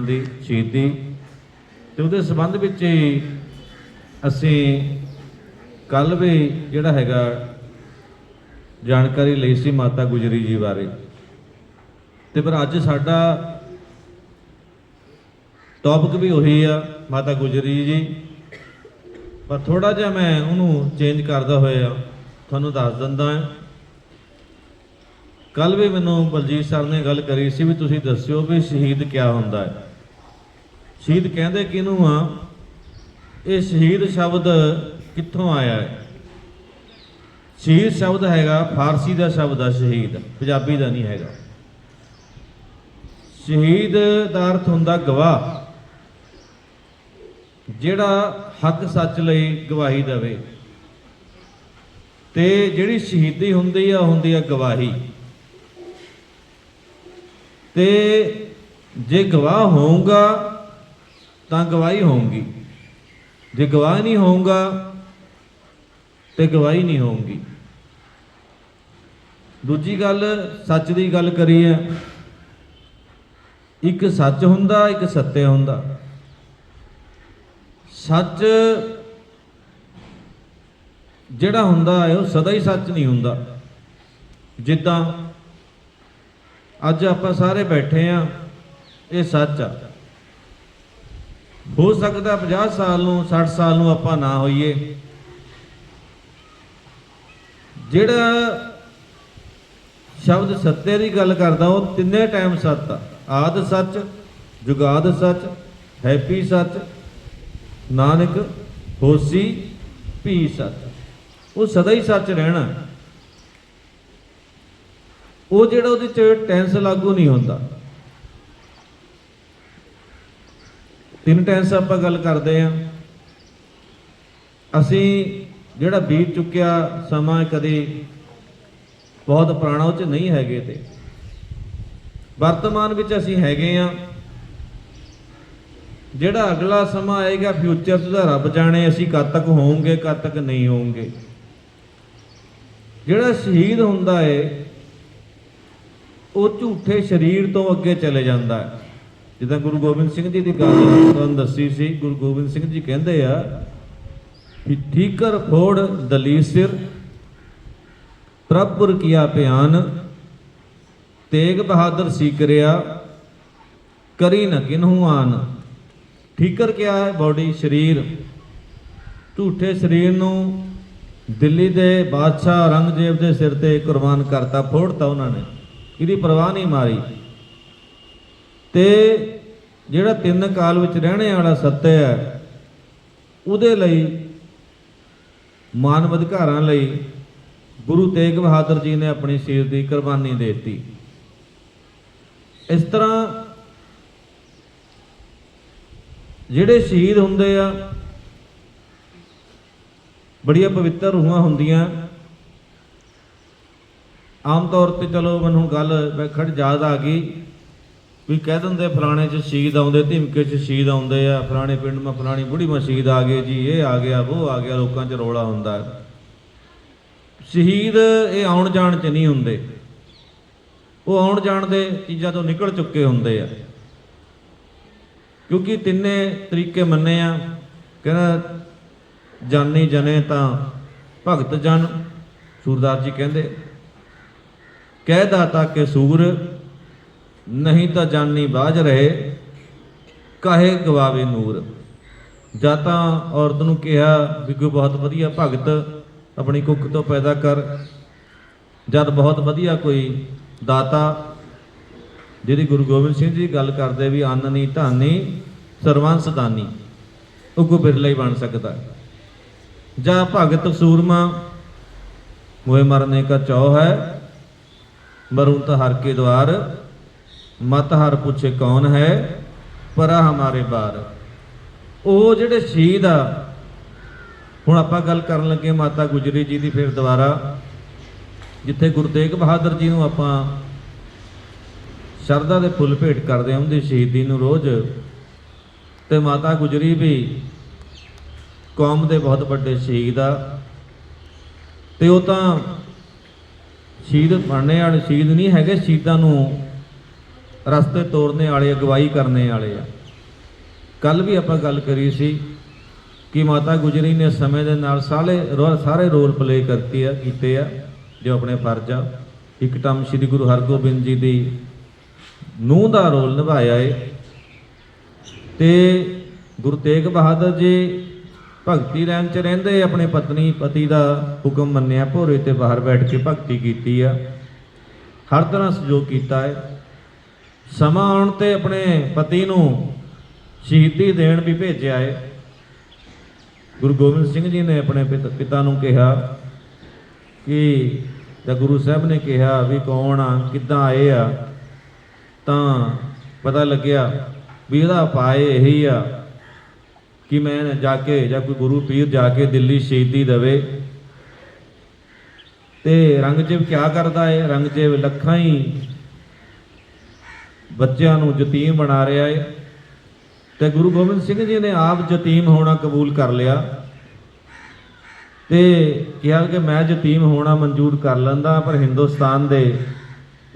ਉਹਨਾਂ ਦੀ ਸ਼ਹੀਦੀ ਤੇ ਉਹਦੇ ਸੰਬੰਧ ਵਿੱਚ ਹੀ ਅਸੀਂ ਕੱਲ ਵੀ ਜਿਹੜਾ ਹੈਗਾ ਜਾਣਕਾਰੀ ਲਈ ਸੀ ਮਾਤਾ ਗੁਜਰੀ ਜੀ ਬਾਰੇ। ਤੇ ਪਰ ਅੱਜ ਸਾਡਾ ਟੌਪਿਕ ਵੀ ਉਹੀ ਆ, ਮਾਤਾ ਗੁਜਰੀ ਜੀ। ਪਰ ਥੋੜਾ ਜਿਹਾ ਮੈਂ ਉਹਨੂੰ ਚੇਂਜ ਕਰਦਾ ਹੋਇਆ, ਤੁਹਾਨੂੰ ਦੱਸ ਦਿੰਦਾ ਹਾਂ। ਕੱਲ ਵੀ ਮੈਨੂੰ ਬਲਜੀਤ ਸਰ ਨੇ ਗੱਲ ਕਰੀ ਸੀ ਵੀ ਤੁਸੀਂ ਦੱਸਿਓ ਵੀ ਸ਼ਹੀਦ ਕਿਆ ਹੁੰਦਾ ਹੈ। ਸ਼ਹੀਦ ਕਹਿੰਦੇ ਕਿਹਨੂੰ ਆ? ਇਹ ਸ਼ਹੀਦ ਸ਼ਬਦ ਕਿੱਥੋਂ ਆਇਆ ਹੈ? ਸ਼ਹੀਦ ਸ਼ਬਦ ਹੈਗਾ, ਫਾਰਸੀ ਦਾ ਸ਼ਬਦ ਆ ਸ਼ਹੀਦ, ਪੰਜਾਬੀ ਦਾ ਨਹੀਂ ਹੈਗਾ। ਸ਼ਹੀਦ ਦਾ ਅਰਥ ਹੁੰਦਾ ਗਵਾਹ, ਜਿਹੜਾ ਹੱਕ ਸੱਚ ਲਈ ਗਵਾਹੀ ਦੇਵੇ। ਤੇ ਜਿਹੜੀ ਸ਼ਹੀਦੀ ਹੁੰਦੀ ਆ, ਉਹ ਹੁੰਦੀ ਆ ਗਵਾਹੀ। ਤੇ ਜੇ ਗਵਾਹ ਹੋਊਗਾ ਤਾਂ ਗਵਾਹੀ ਹੋਊਗੀ। ਜੇ ਗਵਾਹ ਨਹੀਂ ਹੋਊਗਾ, ਤੇ ਗਵਾਹੀ ਨਹੀਂ ਹੋਊਗੀ। ਦੂਜੀ ਗੱਲ, ਸੱਚ ਦੀ ਗੱਲ ਕਰੀਏ, ਇੱਕ ਸੱਚ ਹੁੰਦਾ, ਇੱਕ ਸੱਤਿਆ ਹੁੰਦਾ। ਸੱਚ ਜਿਹੜਾ ਹੁੰਦਾ ਹੈ, ਉਹ ਸਦਾ ਹੀ ਸੱਚ ਨਹੀਂ ਹੁੰਦਾ। ਜਿੱਦਾਂ ਅੱਜ ਆਪਾਂ ਸਾਰੇ ਬੈਠੇ ਆ ਇਹ ਸੱਚ ਆ। ਹੋ ਸਕਦਾ 50 ਸਾਲ ਨੂੰ 60 ਸਾਲ ਨੂੰ ਆਪਾਂ ਨਾ ਹੋਈਏ। ਜਿਹੜਾ ਸ਼ਬਦ ਸੱਤੇ ਦੀ ਗੱਲ ਕਰਦਾ, ਉਹ ਤਿੰਨੇ ਟਾਈਮ ਸੱਤ ਆ। ਆਦ ਸੱਚ, ਜੁਗਾਦ ਸੱਚ, ਹੈਪੀ ਸੱਚ, ਨਾਨਕ, ਹੋਸੀ, ਭੀ ਸੱਚ। ਉਹ ਸਦਾ ਹੀ ਸੱਚ ਰਹਿਣਾ। ਉਹ ਜਿਹੜਾ ਉਹਦੇ ਚ ਟੈਂਸ ਲਾਗੂ ਨਹੀਂ ਹੁੰਦਾ। ਤਿੰਨ ਟੈਂਸ ਆਪਾਂ ਗੱਲ ਕਰਦੇ ਆ ਅਸੀਂ ਜਿਹੜਾ ਬੀਤ ਚੁੱਕਿਆ ਸਮਾਂ ਕਦੇ ਬਹੁਤ ਪੁਰਾਣਾ, ਉਹ ਚ ਨਹੀਂ ਹੈਗੇ ਤੇ। ਵਰਤਮਾਨ ਵਿੱਚ ਅਸੀਂ ਹੈਗੇ ਆ ਜਿਹੜਾ ਅਗਲਾ ਸਮਾਂ ਆਏਗਾ ਫਿਊਚਰ 'ਚ ਦਾ ਰੱਬ ਜਾਣੇ ਅਸੀਂ ਕਦ ਤੱਕ ਹੋਵਾਂਗੇ ਕਦ ਤੱਕ ਨਹੀਂ ਹੋਵਾਂਗੇ ਜਿਹੜਾ ਸ਼ਹੀਦ ਹੁੰਦਾ ਏ, ਉਹ ਝੂਠੇ ਸਰੀਰ ਤੋਂ ਅੱਗੇ ਚਲੇ ਜਾਂਦਾ ਹੈ ਜਿੱਦਾਂ ਗੁਰੂ ਗੋਬਿੰਦ ਸਿੰਘ ਜੀ ਦੀ ਗੱਲ ਤੁਹਾਨੂੰ ਦੱਸੀ ਸੀ, ਗੁਰੂ ਗੋਬਿੰਦ ਸਿੰਘ ਜੀ ਕਹਿੰਦੇ ਆ ਕਿ ਠੀਕਰ ਫੋੜ ਦਲੀ ਸਿਰ, ਪ੍ਰਭੁਰ ਕੀਆ ਭਿਆਨ ਤੇਗ ਬਹਾਦਰ ਸੀ ਕਰਿਆ ਕਰੀ ਨ ਕਿਨਹੂ ਆਨ। ਠੀਕਰ ਕਿਆ ਹੈ ਬਾਡੀ ਸਰੀਰ? ਝੂਠੇ ਸਰੀਰ ਨੂੰ ਦਿੱਲੀ ਦੇ ਬਾਦਸ਼ਾਹ ਔਰੰਗਜ਼ੇਬ ਦੇ ਸਿਰ ਤੇ ਕੁਰਬਾਨ ਕਰਤਾ, ਫੋੜਤਾ ਉਹਨਾਂ ਨੇ। ਇਹਦੀ ਪਰਵਾਹ ਨਹੀਂ ਮਾਰੀ। ਤੇ ਜਿਹੜਾ ਤਿੰਨ ਕਾਲ ਵਿੱਚ ਰਹਿਣੇ ਵਾਲਾ ਸੱਤਿਆ ਹੈ, ਉਹਦੇ ਲਈ ਮਾਨਵ ਅਧਿਕਾਰਾਂ ਲਈ ਗੁਰੂ ਤੇਗ ਬਹਾਦਰ ਜੀ ਨੇ ਆਪਣੀ ਸਿਰ ਦੀ ਕੁਰਬਾਨੀ ਦੇ ਦਿੱਤੀ। ਇਸ ਤਰ੍ਹਾਂ ਜਿਹੜੇ ਸ਼ਹੀਦ ਹੁੰਦੇ ਆ, ਬੜੀਆਂ ਪਵਿੱਤਰ ਰੂਹਾਂ ਹੁੰਦੀਆਂ। ਆਮ ਤੌਰ ਤੇ ਚਲੋ ਮੈਨੂੰ ਗੱਲ ਵੇਖੜ ਯਾਦ ਆ ਗਈ। ਵੀ ਕਹਿ ਦਿੰਦੇ ਫਲਾਣੇ ਚ ਸ਼ਹੀਦ ਆਉਂਦੇ, ਧਿਮਕੇ ਚ ਸ਼ਹੀਦ ਆਉਂਦੇ ਆ, ਫਲਾਣੇ ਪਿੰਡ ਮਾ ਫਲਾਣੀ ਬੁੜੀ ਮਾ ਸ਼ਹੀਦ ਆ ਗਏ ਜੀ, ਇਹ ਆ ਗਿਆ, ਉਹ ਆ ਗਿਆ, ਲੋਕਾਂ ਚ ਰੋਲਾ ਹੁੰਦਾ। ਸ਼ਹੀਦ ਇਹ ਆਉਣ ਜਾਣ ਚ ਨਹੀਂ ਹੁੰਦੇ। ਉਹ ਆਉਣ ਜਾਣ ਦੇ ਚੀਜ਼ਾਂ ਤੋਂ ਨਿਕਲ ਚੁੱਕੇ ਹੁੰਦੇ ਆ। ਕਿਉਂਕਿ ਤਿੰਨੇ ਤਰੀਕੇ ਮੰਨੇ ਆ, ਕਹਿੰਦਾ, ਜਾਨੀ ਜਨੇ ਤਾਂ ਭਗਤ ਜਨ, ਸੂਰਦਾਸ ਜੀ ਕਹਿੰਦੇ, ਕਹਿ ਦਾਤਾ ਕੇ ਸੂਰ ਨਹੀਂ ਤਾਂ ਜਾਨੀ ਬਾਝ ਰਹੇ। ਕਾਹੇ ਗਵਾਵੇ ਨੂਰ। ਜਾਂ ਤਾਂ ਔਰਤ ਨੂੰ ਕਿਹਾ ਵੀ ਕੋਈ ਬਹੁਤ ਵਧੀਆ ਭਗਤ ਆਪਣੀ ਕੁੱਖ ਤੋਂ ਪੈਦਾ ਕਰ। ਜਦ ਬਹੁਤ ਵਧੀਆ ਕੋਈ ਦਾਤਾ ਜਿਹੜੀ ਗੁਰੂ ਗੋਬਿੰਦ ਸਿੰਘ ਜੀ ਗੱਲ ਕਰਦੇ ਵੀ ਅੰਨ ਨਹੀਂ ਧਾਨੀ ਸਰਵੰਸ ਦਾਨੀ ਉਹ ਕੋ ਬਿਰਲਾ ਹੀ ਬਣ ਸਕਦਾ। ਜਾਂ ਭਗਤ ਸੂਰਮਾ, ਮੋਏ ਮਰਨੇ ਕਾ ਚੌ ਹੈ, ਮਰੂ ਤਾਂ ਹਰ ਕੇ ਦਵਾਰ ਮਤ ਹਰ ਪੁੱਛੇ ਕੌਣ ਹੈ? ਪਰਾ ਹਮਾਰੇ ਬਾਰ। ਉਹ ਜਿਹੜੇ ਸ਼ਹੀਦ ਆ, ਹੁਣ ਆਪਾਂ ਗੱਲ ਕਰਨ ਲੱਗੇ ਮਾਤਾ ਗੁਜਰੀ ਜੀ ਦੀ ਫਿਰ ਦੁਬਾਰਾ, ਜਿੱਥੇ ਗੁਰੂ ਤੇਗ ਬਹਾਦਰ ਜੀ ਨੂੰ ਆਪਾਂ ਸ਼ਰਧਾ ਦੇ ਫੁੱਲ ਭੇਟ ਕਰਦੇ ਹਾਂ, ਉਹਦੀ ਸ਼ਹੀਦੀ ਨੂੰ ਰੋਜ਼, ਤੇ ਮਾਤਾ ਗੁਜਰੀ ਵੀ ਕੌਮ ਦੇ ਬਹੁਤ ਵੱਡੇ ਸ਼ਹੀਦ ਆ। ਤੇ ਉਹ ਤਾਂ ਸ਼ਹੀਦ ਬਣਨੇ ਵਾਲੇ ਸ਼ਹੀਦ ਨਹੀਂ ਹੈਗੇ, ਸ਼ਹੀਦਾਂ ਨੂੰ ਰਸਤੇ ਤੋੜਨੇ ਵਾਲੇ, ਅਗਵਾਈ ਕਰਨੇ ਵਾਲੇ ਆ। ਕੱਲ ਵੀ ਆਪਾਂ ਗੱਲ ਕਰੀ ਸੀ ਕਿ ਮਾਤਾ ਗੁਜਰੀ ਨੇ ਸਮੇਂ ਦੇ ਨਾਲ ਸਾਰੇ ਰੋ- ਸਾਰੇ ਰੋਲ ਪਲੇ ਕਰਤੀ ਆ, ਕੀਤੇ ਆ, ਜੋ ਆਪਣੇ ਫਰਜ਼ ਆ। ਇੱਕ ਟਮ ਸ੍ਰੀ ਗੁਰੂ ਹਰਗੋਬਿੰਦ ਜੀ ਦੀ ਨੂੰਹ ਦਾ ਰੋਲ ਨਿਭਾਇਆ ਏ। ਤੇ ਗੁਰੂ ਤੇਗ ਬਹਾਦਰ ਜੀ ਭਗਤੀ ਲਾਈਨ 'ਚ ਰਹਿੰਦੇ ਆਪਣੇ ਪਤਨੀ, ਪਤੀ ਦਾ ਹੁਕਮ ਮੰਨਿਆ, ਭੋਰੇ ਤੇ ਬਾਹਰ ਬੈਠ ਕੇ ਭਗਤੀ ਕੀਤੀ ਆ। ਹਰ ਤਰ੍ਹਾਂ ਸਹਿਯੋਗ ਕੀਤਾ ਹੈ ਸਮਾਂ ਆਉਣ ਤੇ ਆਪਣੇ ਪਤੀ ਨੂੰ ਸ਼ਹੀਦੀ ਦੇਣ ਵੀ ਭੇਜਿਆ ਹੈ ਗੁਰੂ ਗੋਬਿੰਦ ਸਿੰਘ ਜੀ ਨੇ ਆਪਣੇ ਪਿਤ- ਪਿਤਾ ਨੂੰ ਕਿਹਾ ਕਿ ਜਦ ਗੁਰੂ ਸਾਹਿਬ ਨੇ ਕਿਹਾ ਵੀ ਕੌਣ ਆ, ਕਿੱਦਾਂ ਆਏ ਆ, ਤਾਂ ਪਤਾ ਲੱਗਿਆ ਵੀ ਇਹਦਾ ਪਾਏ ਇਹੀ ਆ ਕਿ ਮੈਂ ਜਾ ਕੇ, ਜਾਂ ਕੋਈ ਗੁਰੂ ਪੀਰ ਜਾ ਕੇ ਦਿੱਲੀ ਸ਼ਹੀਦੀ ਦੇਵੇ। ਤੇ ਰੰਗਜੀਤ ਕਿਆ ਕਰਦਾ ਹੈ ਰੰਗਜੀਤ ਲੱਖਾਂ ਹੀ ਬੱਚਿਆਂ ਨੂੰ ਯਤੀਮ ਬਣਾ ਰਿਹਾ ਏ। ਤੇ ਗੁਰੂ ਗੋਬਿੰਦ ਸਿੰਘ ਜੀ ਨੇ ਆਪ ਯਤੀਮ ਹੋਣਾ ਕਬੂਲ ਕਰ ਲਿਆ। ਤੇ ਕਿਹਾ ਕਿ ਮੈਂ ਯਤੀਮ ਹੋਣਾ ਮਨਜ਼ੂਰ ਕਰ ਲੈਂਦਾ, ਪਰ ਹਿੰਦੁਸਤਾਨ ਦੇ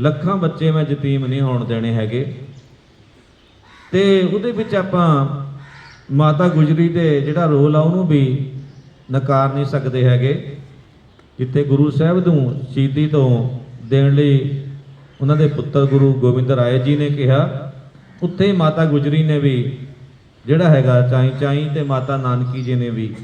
ਲੱਖਾਂ ਬੱਚੇ ਮੈਂ ਯਤੀਮ ਨਹੀਂ ਹੋਣ ਦੇਣੇ ਹੈਗੇ। ਤੇ ਉਹਦੇ ਵਿੱਚ ਆਪਾਂ ਮਾਤਾ ਗੁਜਰੀ ਦੇ ਜਿਹੜਾ ਰੋਲ ਆ, ਉਹਨੂੰ ਵੀ ਨਕਾਰ ਨਹੀਂ ਸਕਦੇ ਹੈਗੇ, ਜਿੱਥੇ ਗੁਰੂ ਸਾਹਿਬ ਨੂੰ ਸ਼ਹੀਦੀ ਤੋਂ ਦੇਣ ਲਈ ਉਹਨਾਂ ਦੇ ਪੁੱਤਰ ਗੁਰੂ ਗੋਬਿੰਦ ਰਾਏ ਜੀ ਨੇ ਕਿਹਾ, ਉੱਥੇ ਮਾਤਾ ਗੁਜਰੀ ਨੇ ਵੀ, ਜਿਹੜਾ ਹੈਗਾ ਚਾਈ ਚਾਈ ਤੇ ਮਾਤਾ ਨਾਨਕੀ ਜੀ ਨੇ ਵੀ,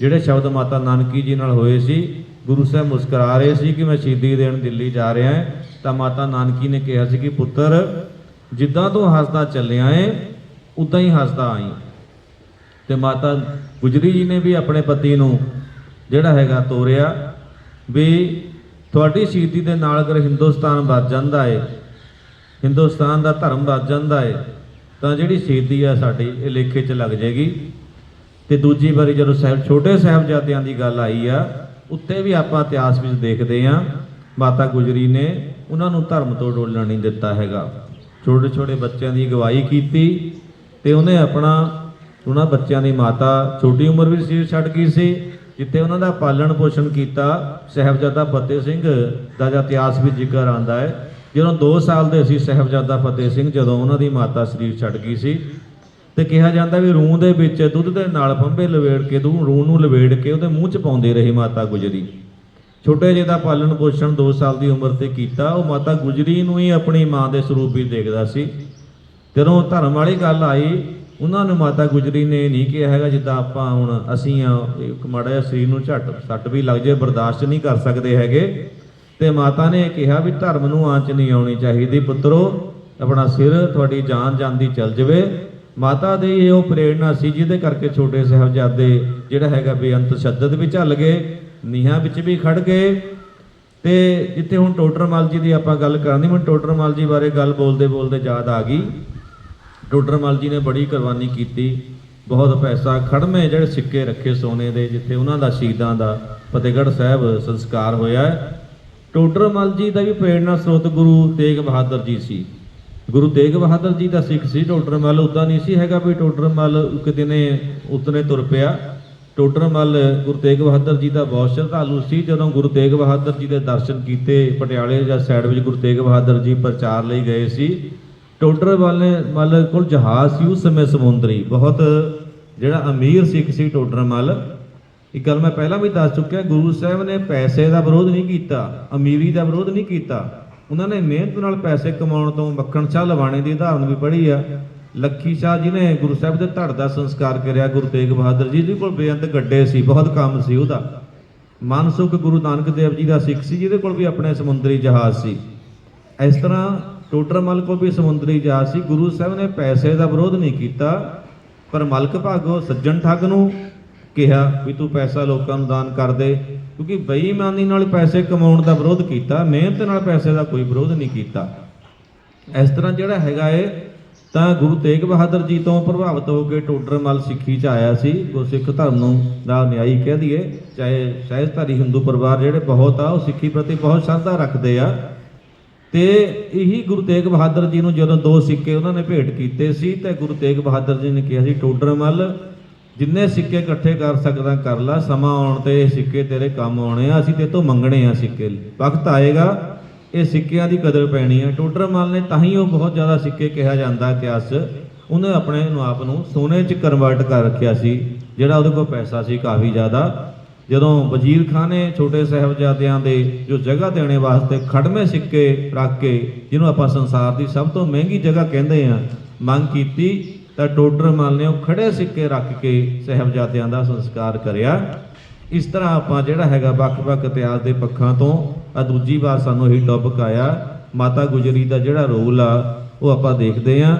ਜਿਹੜੇ ਸ਼ਬਦ ਮਾਤਾ ਨਾਨਕੀ ਜੀ ਨਾਲ ਹੋਏ ਸੀ, ਗੁਰੂ ਸਾਹਿਬ ਮੁਸਕਰਾ ਰਹੇ ਸੀ ਕਿ ਮੈਂ ਸ਼ਹੀਦੀ ਦੇਣ ਦਿੱਲੀ ਜਾ ਰਿਹਾ ਹਾਂ, ਤਾਂ ਮਾਤਾ ਨਾਨਕੀ ਨੇ ਕਿਹਾ ਸੀ ਕਿ ਪੁੱਤਰ, ਜਿੱਦਾਂ ਤੂੰ ਹੱਸਦਾ ਚੱਲਿਆ ਏ, ਉਦਾਂ ਹੀ ਹੱਸਦਾ ਆਈ। ਤੇ ਮਾਤਾ ਗੁਜਰੀ ਜੀ ਨੇ ਵੀ ਆਪਣੇ ਪਤੀ ਨੂੰ ਜਿਹੜਾ ਹੈਗਾ ਤੋਰਿਆ ਵੀ ਤੁਹਾਡੀ ਸ਼ਹੀਦੀ ਦੇ ਨਾਲ ਅਗਰ ਹਿੰਦੁਸਤਾਨ ਵੱਜ ਜਾਂਦਾ ਏ, ਹਿੰਦੁਸਤਾਨ ਦਾ ਧਰਮ ਵੱਜ ਜਾਂਦਾ ਏ, ਤਾਂ ਜਿਹੜੀ ਸ਼ਹੀਦੀ ਆ ਸਾਡੀ ਇਹ ਲੇਖੇ 'ਚ ਲੱਗ ਜਾਏਗੀ ਤੇ ਦੂਜੀ ਵਾਰੀ ਜਦੋਂ ਸਾਹਿਬ, ਛੋਟੇ ਸਾਹਿਬਜ਼ਾਦਿਆਂ ਦੀ ਗੱਲ ਆਈ ਆ, ਉੱਤੇ ਵੀ ਆਪਾਂ ਇਤਿਹਾਸ ਵਿੱਚ ਦੇਖਦੇ ਆ, ਮਾਤਾ ਗੁਜਰੀ ਨੇ ਉਹਨਾਂ ਨੂੰ ਧਰਮ ਤੋਂ ਡੋਲਣ ਨਹੀਂ ਦਿੱਤਾ ਹੈਗਾ। ਛੋਟੇ ਛੋਟੇ ਬੱਚਿਆਂ ਦੀ ਅਗਵਾਈ ਕੀਤੀ ਤੇ ਉਹਨੇ ਆਪਣਾ, ਉਹਨਾਂ ਬੱਚਿਆਂ ਦੀ ਮਾਤਾ ਛੋਟੀ ਉਮਰ ਵਿੱਚ ਸਿਰ ਛੱਡ ਗਈ ਸੀ। ਜਿੱਥੇ ਉਹਨਾਂ ਦਾ ਪਾਲਣ ਪੋਸ਼ਣ ਕੀਤਾ, ਸਹਿਬਜ਼ਾਦਾ ਫਤਿਹ ਸਿੰਘ ਦਾ ਜਦ ਇਤਿਹਾਸ ਵੀ ਜ਼ਿਕਰ ਆਂਦਾ ਹੈ, ਜਦੋਂ 2 ਸਾਲ ਦੇ ਸੀ ਸਹਿਬਜ਼ਾਦਾ ਫਤਿਹ ਸਿੰਘ, ਜਦੋਂ ਉਹਨਾਂ ਦੀ ਮਾਤਾ ਸਰੀਰ ਛੱਡ ਗਈ ਸੀ। ਤੇ ਕਿਹਾ ਜਾਂਦਾ ਵੀ ਰੂਹ ਦੇ ਵਿੱਚ ਦੁੱਧ ਦੇ ਨਾਲ ਫੰਬੇ ਲਵੇੜ ਕੇ, ਦੂ, ਰੂਹ ਨੂੰ ਲਵੇੜ ਕੇ ਉਹਦੇ ਮੂੰਹ 'ਚ ਪਾਉਂਦੇ ਰਹੇ ਮਾਤਾ ਗੁਜਰੀ। ਛੋਟੇ ਜਿਹੇ ਦਾ ਪਾਲਣ ਪੋਸ਼ਣ 2 ਸਾਲ ਦੀ ਉਮਰ ਤੇ ਕੀਤਾ, ਉਹ ਮਾਤਾ ਗੁਜਰੀ ਨੂੰ ਹੀ ਆਪਣੀ ਮਾਂ ਦੇ ਸਰੂਪ ਵਿੱਚ ਦੇਖਦਾ ਸੀ। ਜਦੋਂ ਧਰਮ ਵਾਲੀ ਗੱਲ ਆਈ ਉਹਨਾਂ ਨੂੰ ਮਾਤਾ ਗੁਜਰੀ ਨੇ ਨਹੀਂ ਕਿਹਾ ਹੈਗਾ, ਜਿੱਦਾਂ ਆਪਾਂ ਹੁਣ ਅਸੀਂ ਆ, ਇੱਕ ਮਾੜਾ ਜਿਹਾ ਸਰੀਰ ਨੂੰ ਝੱਟ ਸੱਟ ਵੀ ਲੱਗ ਜੇ, ਬਰਦਾਸ਼ਤ ਨਹੀਂ ਕਰ ਸਕਦੇ ਹੈਗੇ। ਤੇ ਮਾਤਾ ਨੇ ਕਿਹਾ ਵੀ ਧਰਮ ਨੂੰ ਆਂਚ ਨਹੀਂ ਆਉਣੀ ਚਾਹੀਦੀ, ਪੁੱਤਰੋ, ਆਪਣਾ ਸਿਰ ਤੁਹਾਡੀ ਜਾਨ ਜਾਂਦੀ ਚੱਲ ਜਵੇ। ਮਾਤਾ ਦੀ ਇਹ ਉਹ ਪ੍ਰੇਰਣਾ ਸੀ, ਜਿਹਦੇ ਕਰਕੇ ਛੋਟੇ ਸਾਹਿਬਜ਼ਾਦੇ ਜਿਹੜਾ ਹੈਗਾ ਬੇਅੰਤ ਸ਼ੱਦਤ ਵੀ ਝੱਲ ਗਏ, ਨੀਹਾਂ ਵਿੱਚ ਵੀ ਖੜ ਗਏ। ਤੇ ਜਿੱਥੇ ਹੁਣ ਟੋਡਰਮਲ ਜੀ ਦੀ ਆਪਾਂ ਗੱਲ ਕਰਨੀ ਮੈਂ ਟੋਡਰਮਲ ਜੀ ਬਾਰੇ ਗੱਲ ਬੋਲਦੇ ਬੋਲਦੇ ਯਾਦ ਆ ਗਈ। ਟੋਡਰਮਲ ਜੀ ਨੇ ਬੜੀ ਕੁਰਬਾਨੀ ਕੀਤੀ। ਬਹੁਤ ਪੈਸਾ ਖੜਮੇ ਜਿਹੜੇ ਸਿੱਕੇ ਰੱਖੇ ਸੋਨੇ ਦੇ, ਜਿੱਥੇ ਉਹਨਾਂ ਦਾ ਸ਼ਹੀਦਾਂ ਦਾ ਫਤਿਹਗੜ੍ਹ ਸਾਹਿਬ ਸੰਸਕਾਰ ਹੋਇਆ ਟੋਡਰਮਲ ਜੀ ਦਾ ਵੀ ਪ੍ਰੇਰਣਾ ਸਰੋਤ ਗੁਰੂ ਤੇਗ ਬਹਾਦਰ ਜੀ ਸੀ। ਗੁਰੂ ਤੇਗ ਬਹਾਦਰ ਜੀ ਦਾ ਸਿੱਖ ਸੀ ਟੋਡਰਮਲ ਉਦਾਂ ਨਹੀਂ ਸੀ ਹੈਗਾ ਵੀ ਟੋਡਰਮਲ ਇੱਕ ਦਿਨੇ ਉਤਨੇ ਤੁਰ ਪਿਆ। ਟੋਡਰਮਲ ਗੁਰੂ ਤੇਗ ਬਹਾਦਰ ਜੀ ਦਾ ਬਹੁਤ ਸ਼ਰਧਾਲੂ ਸੀ ਜਦੋਂ ਗੁਰੂ ਤੇਗ ਬਹਾਦਰ ਜੀ ਦੇ ਦਰਸ਼ਨ ਕੀਤੇ, ਪਟਿਆਲੇ ਜਾਂ ਸਾਈਡ ਵਿੱਚ ਗੁਰੂ ਤੇਗ ਬਹਾਦਰ ਜੀ ਪ੍ਰਚਾਰ ਲਈ ਗਏ ਸੀ। ਟੋਡਰ ਵਾਲੇ ਮਲ ਕੋਲ ਜਹਾਜ਼ ਸੀ, ਉਸ ਸਮੇਂ ਸਮੁੰਦਰੀ। ਬਹੁਤ ਜਿਹੜਾ ਅਮੀਰ ਸਿੱਖ ਸੀ ਟੋਡਰ ਟੋਡਰਮਲ ਇੱਕ ਗੱਲ ਮੈਂ ਪਹਿਲਾਂ ਵੀ ਦੱਸ ਚੁੱਕਿਆ, ਗੁਰੂ ਸਾਹਿਬ ਨੇ ਪੈਸੇ ਦਾ ਵਿਰੋਧ ਨਹੀਂ ਕੀਤਾ, ਅਮੀਰੀ ਦਾ ਵਿਰੋਧ ਨਹੀਂ ਕੀਤਾ। ਉਹਨਾਂ ਨੇ ਮਿਹਨਤ ਨਾਲ ਪੈਸੇ ਕਮਾਉਣ ਤੋਂ ਮੱਖਣ ਸ਼ਾਹ ਲਵਾਣੇ ਦੀ ਉਦਾਹਰਨ ਵੀ ਪੜ੍ਹੀ ਆ। ਲੱਖੀ ਸ਼ਾਹ ਜੀ ਨੇ ਗੁਰੂ ਸਾਹਿਬ ਦੇ ਧੜ ਦਾ ਸੰਸਕਾਰ ਕਰਿਆ, ਗੁਰੂ ਤੇਗ ਬਹਾਦਰ ਜੀ ਦੇ ਕੋਲ ਬੇਅੰਤ ਗੱਡੇ ਸੀ, ਬਹੁਤ ਕੰਮ ਸੀ ਉਹਦਾ। ਮਨਸੁਖ ਗੁਰੂ ਨਾਨਕ ਦੇਵ ਜੀ ਦਾ ਸਿੱਖ ਸੀ, ਜਿਹਦੇ ਕੋਲ ਵੀ ਆਪਣੇ ਸਮੁੰਦਰੀ ਜਹਾਜ਼ ਸੀ। ਇਸ ਤਰ੍ਹਾਂ ਟੋਟਰਮਲ ਕੋਲ ਵੀ ਸਮੁੰਦਰੀ ਜਾ ਸੀ, ਗੁਰੂ ਸਾਹਿਬ ਨੇ ਪੈਸੇ ਦਾ ਵਿਰੋਧ ਨਹੀਂ ਕੀਤਾ, ਪਰ ਮਲਕ ਭਾਗੋ ਸੱਜਣ ਠੱਗ ਨੂੰ ਕਿਹਾ ਵੀ ਤੂੰ ਪੈਸਾ ਲੋਕਾਂ ਨੂੰ ਦਾਨ ਕਰ ਦੇ, ਕਿਉਂਕਿ ਬੇਈਮਾਨੀ ਨਾਲ ਪੈਸੇ ਕਮਾਉਣ ਦਾ ਵਿਰੋਧ ਕੀਤਾ, ਮਿਹਨਤ ਨਾਲ ਪੈਸੇ ਦਾ ਕੋਈ ਵਿਰੋਧ ਨਹੀਂ ਕੀਤਾ। ਇਸ ਤਰ੍ਹਾਂ ਜਿਹੜਾ ਹੈਗਾ ਏ, ਤਾਂ ਗੁਰੂ ਤੇਗ ਬਹਾਦਰ ਜੀ ਤੋਂ ਪ੍ਰਭਾਵਿਤ ਹੋ ਕੇ ਟੋਡਰਮਲ ਸਿੱਖੀ ਚ ਆਇਆ ਸੀ, ਗੁਰਸਿੱਖ ਧਰਮ ਨੂੰ ਦਾ ਨਿਆਈ ਕਹਿ ਦਈਏ, ਚਾਹੇ ਸਹਿਜਧਾਰੀ ਹਿੰਦੂ ਪਰਿਵਾਰ ਜਿਹੜੇ ਬਹੁਤ ਆ, ਉਹ ਸਿੱਖੀ ਪ੍ਰਤੀ ਬਹੁਤ ਸ਼ਰਧਾ ਰੱਖਦੇ ਆ। ਤੇ ਇਹੀ ਗੁਰੂ ਤੇਗ ਬਹਾਦਰ ਜੀ ਨੂੰ ਜਦੋਂ ਦੋ ਸਿੱਕੇ ਉਹਨਾਂ ਨੇ ਭੇਟ ਕੀਤੇ ਸੀ, ਤੇ ਗੁਰੂ ਤੇਗ ਬਹਾਦਰ ਜੀ ਨੇ ਕਿਹਾ ਸੀ ਟੋਡਰਮਲ ਜਿੰਨੇ ਸਿੱਕੇ ਇਕੱਠੇ ਕਰ ਸਕਦਾ ਕਰ ਲੈ, ਸਮਾਂ ਆਉਣ ਤੇ ਇਹ ਸਿੱਕੇ ਤੇਰੇ ਕੰਮ ਆਉਣੇ ਆ, ਅਸੀਂ ਤੇ ਤੋਂ ਮੰਗਣੇ ਆ ਸਿੱਕੇ ਵਕਤ ਆਏਗਾ, ਇਹ ਸਿੱਕਿਆਂ ਦੀ ਕਦਰ ਪੈਣੀ ਹੈ ਟੋਡਰਮਲ ਨੇ ਤਾਂ ਹੀ ਉਹ ਬਹੁਤ ਜ਼ਿਆਦਾ ਸਿੱਕੇ ਕਿਹਾ ਜਾਂਦਾ ਇਤਿਹਾਸ, ਉਹਨੇ ਆਪਣੇ ਨੂੰ ਆਪ ਨੂੰ ਸੋਨੇ 'ਚ ਕਨਵਰਟ ਕਰ ਰੱਖਿਆ ਸੀ, ਜਿਹੜਾ ਉਹਦੇ ਕੋਲ ਪੈਸਾ ਸੀ ਕਾਫੀ ਜ਼ਿਆਦਾ। ਜਦੋਂ ਵਜ਼ੀਰ ਖਾਨ ਨੇ ਛੋਟੇ ਸਾਹਿਬਜ਼ਾਦਿਆਂ ਦੇ ਜੋ ਜਗ੍ਹਾ ਦੇਣੇ ਵਾਸਤੇ ਖੜਵੇਂ ਸਿੱਕੇ ਰੱਖ ਕੇ, ਜਿਹਨੂੰ ਆਪਾਂ ਸੰਸਾਰ ਦੀ ਸਭ ਤੋਂ ਮਹਿੰਗੀ ਜਗ੍ਹਾ ਕਹਿੰਦੇ ਆ ਮੰਗ ਕੀਤੀ, ਤਾਂ ਡੋਡਰ ਟੋਡਰਮਲ ਨੇ ਉਹ ਖੜੇ ਸਿੱਕੇ ਰੱਖ ਕੇ ਸਾਹਿਬਜ਼ਾਦਿਆਂ ਦਾ ਸੰਸਕਾਰ ਕਰਿਆ। ਇਸ ਤਰ੍ਹਾਂ ਆਪਾਂ ਜਿਹੜਾ ਹੈਗਾ ਵੱਖ-ਵੱਖ ਇਤਿਹਾਸ ਦੇ ਪੱਖਾਂ ਤੋਂ ਆ ਦੂਜੀ ਵਾਰ ਸਾਨੂੰ ਇਹੀ ਟੌਪਿਕ ਆਇਆ, ਮਾਤਾ ਗੁਜਰੀ ਦਾ ਜਿਹੜਾ ਰੋਲ ਆ, ਉਹ ਆਪਾਂ ਦੇਖਦੇ ਆ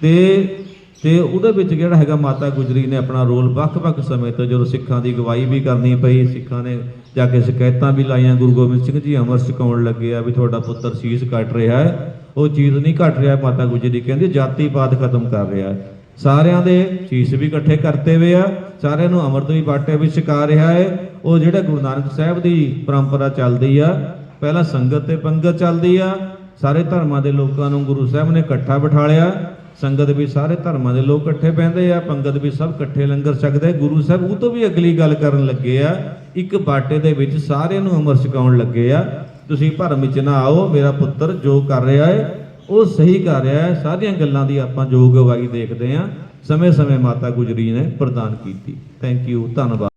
ਤੇ ਤੇ ਉਹਦੇ ਵਿੱਚ ਜਿਹੜਾ ਹੈਗਾ ਮਾਤਾ ਗੁਜਰੀ ਨੇ ਆਪਣਾ ਰੋਲ ਵੱਖ-ਵੱਖ ਸਮੇਂ ਤੋਂ ਜਦੋਂ ਸਿੱਖਾਂ ਦੀ ਗਵਾਹੀ ਵੀ ਕਰਨੀ ਪਈ, ਸਿੱਖਾਂ ਨੇ ਜਾ ਕੇ ਸ਼ਿਕਾਇਤਾਂ ਵੀ ਲਾਈਆਂ, ਗੁਰੂ ਗੋਬਿੰਦ ਸਿੰਘ ਜੀ ਅਮਰ ਛਕਾਉਣ ਲੱਗੇ ਆ ਵੀ ਤੁਹਾਡਾ ਪੁੱਤਰ ਸੀਸ ਕੱਟ ਰਿਹਾ ਹੈ, ਉਹ ਚੀਜ਼ ਨਹੀਂ ਘਟ ਰਿਹਾ, ਮਾਤਾ ਗੁਜਰੀ ਕਹਿੰਦੀ ਜਾਤੀ ਪਾਤ ਖਤਮ ਕਰ ਰਿਹਾ ਹੈ। ਸਾਰਿਆਂ ਦੇ ਸ਼ੀਸ਼ ਵੀ ਇਕੱਠੇ ਕਰਤੇ ਹੋਏ ਆ, ਸਾਰਿਆਂ ਨੂੰ ਅੰਮ੍ਰਿਤ ਵੀ ਬਾਟੇ ਵੀ ਛਕਾ ਰਿਹਾ ਹੈ। ਉਹ ਜਿਹੜਾ ਗੁਰੂ ਨਾਨਕ ਸਾਹਿਬ ਦੀ ਪਰੰਪਰਾ ਚੱਲਦੀ ਆ, ਪਹਿਲਾਂ ਸੰਗਤ ਤੇ ਪੰਗਤ ਚੱਲਦੀ ਆ, ਸਾਰੇ ਧਰਮਾਂ ਦੇ ਲੋਕਾਂ ਨੂੰ ਗੁਰੂ ਸਾਹਿਬ ਨੇ ਇਕੱਠਾ ਬਿਠਾ ਲਿਆ। ਸੰਗਤ ਵੀ ਸਾਰੇ ਧਰਮਾਂ ਦੇ ਲੋਕ ਇਕੱਠੇ ਬਹਿੰਦੇ ਆ, ਪੰਗਤ ਵੀ ਸਭ ਇਕੱਠੇ ਲੰਗਰ ਛਕਦੇ ਗੁਰੂ ਸਾਹਿਬ ਉਹ ਤੋਂ ਵੀ ਅਗਲੀ ਗੱਲ ਕਰਨ ਲੱਗੇ ਆ, ਇੱਕ ਬਾਟੇ ਦੇ ਵਿੱਚ ਸਾਰਿਆਂ ਨੂੰ ਅਮਰ ਛਕਾਉਣ ਲੱਗੇ ਆ, ਤੁਸੀਂ ਭਰਮ ਵਿੱਚ ਨਾ ਆਓ, ਮੇਰਾ ਪੁੱਤਰ ਜੋ ਕਰ ਰਿਹਾ ਹੈ ਉਹ ਸਹੀ ਕਰ ਰਿਹਾ ਹੈ ਸਾਰੀਆਂ ਗੱਲਾਂ ਦੀ ਆਪਾਂ ਜੋ ਅਗਵਾਈ ਦੇਖਦੇ ਹਾਂ ਸਮੇਂ-ਸਮੇਂ ਮਾਤਾ ਗੁਜਰੀ ਨੇ ਪ੍ਰਦਾਨ ਕੀਤੀ। ਥੈਂਕ ਯੂ ਧੰਨਵਾਦ।